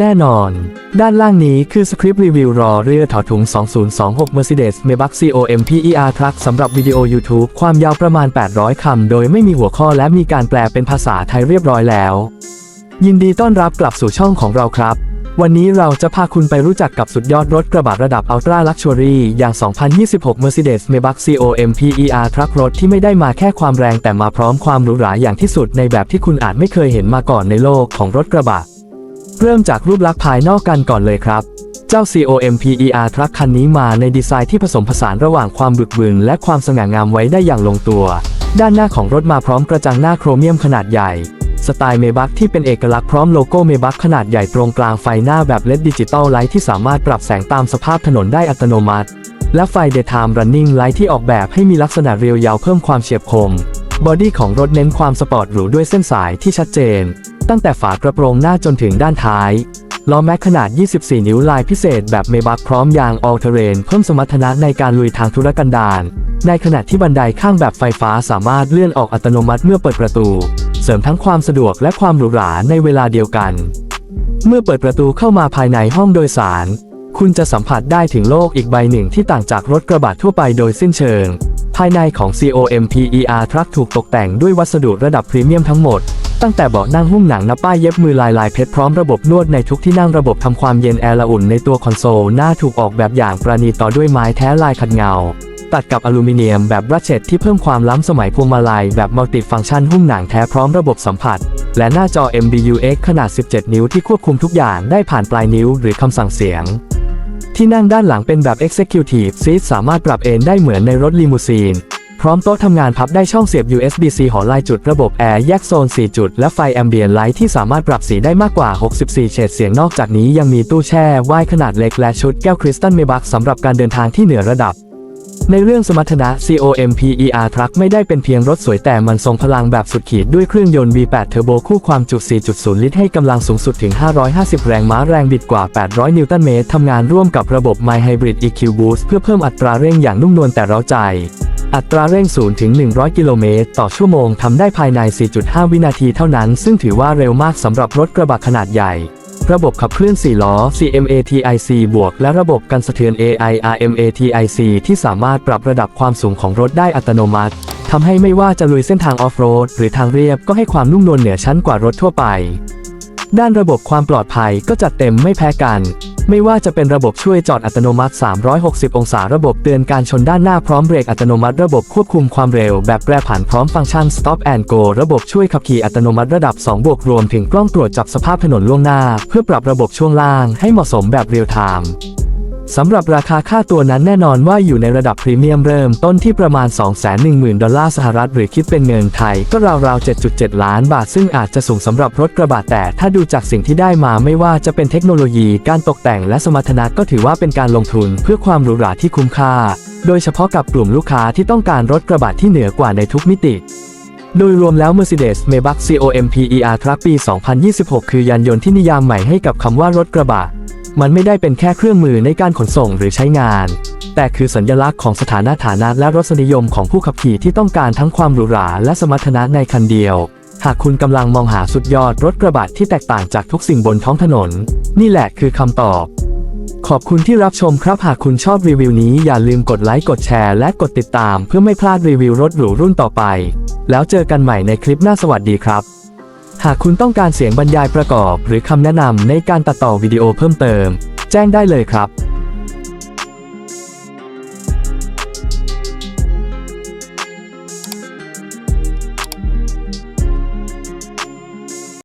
แน่นอน ด้านล่างนี้คือสคริปต์รีวิวรอเรือถอถุง 2026 Mercedes Maybach COMPER Truck สำหรับวิดีโอ YouTube ความยาวประมาณ 800 คำ โดยไม่มีหัวข้อและมีการแปลเป็นภาษาไทยเรียบร้อยแล้ว ยินดีต้อนรับกลับสู่ช่องของเราครับ วันนี้เราจะพาคุณไปรู้จักกับสุดยอดรถกระบะระดับ Ultra Luxury อย่าง 2026 Mercedes Maybach COMPER Truck รถที่ไม่ได้มาแค่ความแรงแต่มาพร้อมความหรูหราอย่างที่สุดในแบบที่คุณอาจไม่เคยเห็นมาก่อนในโลกของรถกระบะ เริ่มจากรูปลักษณ์ภายนอกกันก่อนเลยครับ เจ้า COMPER Truck คันนี้มาในดีไซน์ที่ผสมผสานระหว่างความบึกบึนและความสง่างามไว้ได้อย่างลงตัว ด้านหน้าของรถมาพร้อมกระจังหน้าโครเมียมขนาดใหญ่ สไตล์เมบักที่เป็นเอกลักษณ์พร้อมโลโก้เมบักขนาดใหญ่ตรงกลางไฟหน้าแบบเลดดิจิตอลไลท์ที่สามารถปรับแสงตามสภาพถนนได้อัตโนมัติ และไฟ Daytime Running Light ที่ออกแบบให้มีลักษณะเรียวยาวเพิ่มความเฉียบคมบอดี้ของรถเน้นความสปอร์ตหรูด้วยเส้นสายที่ชัดเจน ตั้งแต่ฝากระโปรงหน้าจนถึงด้านท้าย ล้อแม็กขนาด 24 นิ้วลายพิเศษแบบเมบักพร้อมยาง All Terrain เพิ่มสมรรถนะในการลุยทางธุรกันดารในขณะที่บันไดข้างแบบไฟฟ้าสามารถเลื่อนออกอัตโนมัติเมื่อเปิดประตู เสริมทั้งความสะดวกและความหรูหราในเวลาเดียวกัน เมื่อเปิดประตูเข้ามาภายในห้องโดยสาร คุณจะสัมผัสได้ถึงโลกอีกใบหนึ่งที่ต่างจากรถกระบะทั่วไปโดยสิ้นเชิง ภายในของ COMPER Truck ถูกตกแต่งด้วยวัสดุระดับพรีเมียมทั้งหมด ตั้งแต่เบาะนั่งหุ้มหนังนับป้ายเย็บมือลายลายเพชรพร้อมระบบนวดในทุกที่นั่งระบบทำความเย็นแอร์ละอุ่นในตัวคอนโซลหน้าถูกออกแบบอย่างประณีตต่อด้วยไม้แท้ลายขัดเงา ตัดกับอลูมิเนียมแบบบรัชเชตที่เพิ่มความล้ำสมัยพวงมาลัยแบบมัลติฟังก์ชันหุ้มหนังแท้พร้อมระบบสัมผัส และหน้าจอ MBUX ขนาด 17 นิ้วที่ควบคุมทุกอย่างได้ผ่านปลายนิ้วหรือคำสั่งเสียงที่นั่งด้านหลังเป็นแบบ Executive Seat สามารถปรับเอนได้เหมือนในรถลีมูซีน พร้อมโต๊ะทำงานพับได้ช่องเสียบ USB-C หอลายจุดระบบแอร์แยกโซน 4 จุด และไฟแอมเบียนไลท์ที่สามารถปรับสีได้มากกว่า 64 เฉดเสียงนอกจากนี้ยังมีตู้แช่ว่ายขนาดเล็กและชุดแก้วคริสตัลเมบักสำหรับการเดินทางที่เหนือระดับ ในเรื่องสมรรถนะ COMPER Truck ไม่ได้เป็นเพียงรถสวยแต่มันทรงพลังแบบสุดขีดด้วยเครื่องยนต์ V8 Turbo คู่ความจุ 4.0 ลิตรให้กำลังสูงสุดถึง 550 แรงม้าแรงบิดกว่า 800 นิวตันเมตรทำงานร่วมกับระบบ My Hybrid EQ Boost เพื่อเพิ่มอัตราเร่งอย่างนุ่มนวลแต่เร้าใจ อัตราเร่ง0ถึง 100 กิโลเมตรต่อชั่วโมงทำได้ภายใน 4.5 วินาทีเท่านั้น ซึ่งถือว่าเร็วมากสำหรับรถกระบะขนาดใหญ่ ระบบขับเคลื่อน 4 ล้อ CMATIC บวก และระบบกันสะเทือน AIRMATIC ที่สามารถปรับระดับความสูงของรถได้อัตโนมัติทำให้ไม่ว่าจะลุยเส้นทางออฟโรดหรือทางเรียบก็ให้ความนุ่มนวลเหนือชั้นกว่ารถทั่วไป ด้านระบบความปลอดภัยก็จัดเต็มไม่แพ้กัน ไม่ว่าจะเป็นระบบช่วยจอดอัตโนมัติ 360 องศาระบบเตือนการชนด้านหน้าพร้อมเบรกอัตโนมัติระบบควบคุมความเร็วแบบแปรผันพร้อมฟังก์ชัน Stop and Go ระบบช่วยขับขี่อัตโนมัติระดับ 2 บวกรวมถึงกล้องตรวจจับสภาพถนนล่วงหน้า เพื่อปรับระบบช่วงล่างให้เหมาะสมแบบเรียลไทม์ สำหรับราคาค่าตัวนั้นแน่นอนว่าอยู่ในระดับพรีเมียมเริ่มต้นที่ประมาณ 210,000 ดอลลาร์สหรัฐหรือคิดเป็นเงินไทย ก็ราวๆ 7.7 ล้านบาท ซึ่งอาจจะสูงสำหรับรถกระบะแต่ถ้าดูจากสิ่งที่ได้มาไม่ว่าจะเป็นเทคโนโลยี การตกแต่งและสมรรถนะก็ถือว่าเป็นการลงทุนเพื่อความหรูหราที่คุ้มค่า โดยเฉพาะกับกลุ่มลูกค้าที่ต้องการรถกระบะที่เหนือกว่าในทุกมิติโดยรวมแล้ว Mercedes Maybach COMPER Truck ปี 2026 คือยานยนต์ที่นิยามใหม่ให้กับคำว่ารถกระบะ มันไม่ได้เป็นแค่เครื่องมือในการขนส่งหรือใช้งาน แต่คือสัญลักษณ์ของสถานะฐานะและรสนิยมของผู้ขับขี่ที่ต้องการทั้งความหรูหราและสมรรถนะในคันเดียว หากคุณกำลังมองหาสุดยอดรถกระบะที่แตกต่างจากทุกสิ่งบนท้องถนน นี่แหละคือคำตอบ ขอบคุณที่รับชมครับ หากคุณชอบรีวิวนี้อย่าลืมกดไลค์กดแชร์และกดติดตาม เพื่อไม่พลาดรีวิวรถหรูรุ่นต่อไป แล้วเจอกันใหม่ในคลิปหน้าสวัสดีครับ หากคุณต้องการเสียงบรรยายประกอบ หรือคำแนะนำในการตัดต่อวิดีโอเพิ่มเติม แจ้งได้เลยครับ